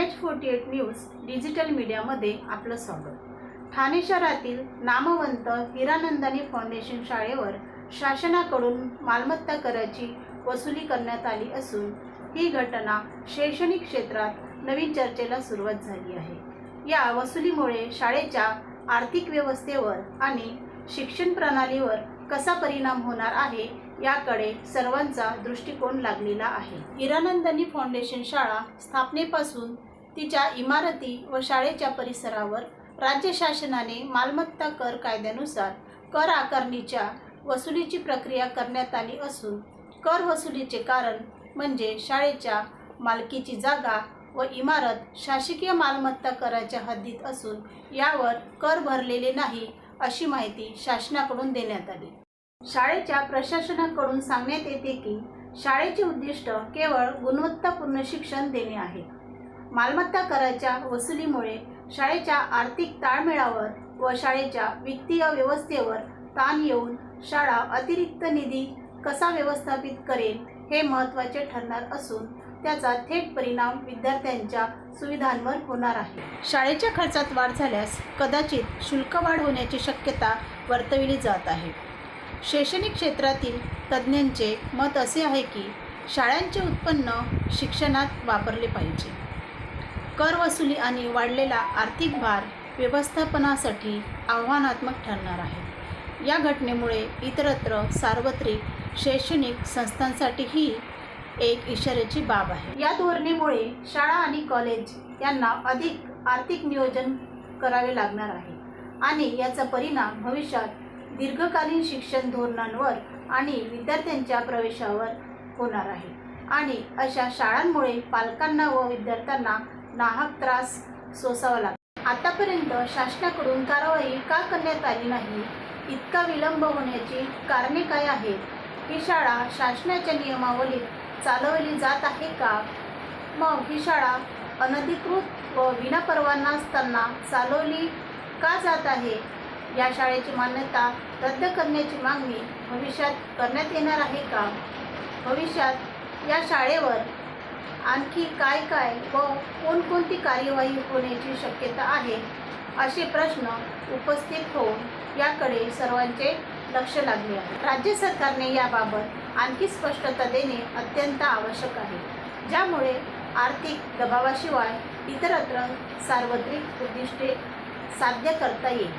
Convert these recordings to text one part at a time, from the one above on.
H forty eight news digital मीडियामध्ये आपलं स्वागत. ठाणे शहरातील नामवंत हिरानंदानी फाउंडेशन शाळेवर शासनाकडून मालमत्ता कराची वसुली करण्यात आली असून ही घटना शैक्षणिक क्षेत्रात नवीन चर्चेला सुरुवात झाली आहे. या वसुलीमुळे शाळेच्या आर्थिक व्यवस्थेवर आणि शिक्षण प्रणालीवर कसा परिणाम होणार आहे याकडे सर्वांचा दृष्टिकोन लागलेला आहे. हिरानंदनी फाउंडेशन शाळा स्थापनेपासून तिच्या इमारती व शाळेच्या परिसरावर राज्य शासनाने मालमत्ता कर कायद्यानुसार कर आकारणीच्या वसुलीची प्रक्रिया करण्यात आली असून कर वसुलीचे कारण म्हणजे शाळेच्या मालकीची जागा व इमारत शासकीय मालमत्ता कराच्या हद्दीत असून यावर कर भरलेले नाही अशी माहिती शासनाकडून देण्यात आली. शाळेच्या प्रशासनाकडून सांगण्यात येते की शाळेचे उद्दिष्ट केवळ गुणवत्तापूर्ण शिक्षण देणे आहे. मालमत्ता कराच्या वसुलीमुळे शाळेच्या आर्थिक ताळमेळावर व शाळेच्या वित्तीय व्यवस्थेवर ताण येऊन शाळा अतिरिक्त निधी कसा व्यवस्थापित करेल हे महत्त्वाचे ठरणार असून त्याचा थेट परिणाम विद्यार्थ्यांच्या सुविधांवर होणार आहे. शाळेच्या खर्चात वाढ झाल्यास कदाचित शुल्क वाढ होण्याची शक्यता वर्तविली जात आहे. शैक्षणिक क्षेत्रातील तज्ज्ञांचे मत असे आहे की शाळांचे उत्पन्न शिक्षणात वापरले पाहिजे. कर वसुली आणि वाढलेला आर्थिक भार व्यवस्थापनासाठी आव्हानात्मक ठरणार आहे. या घटनेमुळे इतरत्र सार्वत्रिक शैक्षणिक संस्थांसाठीही एक इशाऱ्याची बाब आहे. या धोरणेमुळे शाळा आणि कॉलेज यांना अधिक आर्थिक नियोजन करावे लागणार आहे आणि याचा परिणाम भविष्यात दीर्घकालीन शिक्षण धोरणांवर आणि विद्यार्थ्यांच्या प्रवेशावर होणार आहे. आणि अशा शाळांमुळे पालकांना व विद्यार्थ्यांना नाहक त्रास सोसावा लागतो. आतापर्यंत शासनाकडून कारवाई का करण्यात आली नाही? इतका विलंब होण्याची कारणे काय आहेत? ही शाळा शासनाच्या नियमावलीत चालवली जात आहे का? मग ही शाळा अनधिकृत व विनापरवाना असताना चालवली का जात आहे? या शाळेची मान्यता रद्द करण्याची मागणी भविष्यात करण्यात येणार आहे का? भविष्यात या शाळेवर आणखी काय काय व कोणकोणती कार्यवाही होण्याची शक्यता आहे? असे प्रश्न उपस्थित होऊन याकडे सर्वांचे लक्ष लागले आहे. राज्य सरकारने याबाबत आणखी स्पष्टता देणे अत्यंत आवश्यक आहे ज्यामुळे आर्थिक दबावाशिवाय इतरत्र सार्वत्रिक उद्दिष्टे साध्य करता येईल.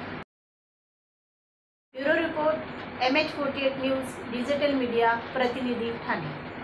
Bureau report M H forty eight news digital media प्रतिनिधी ठाणे.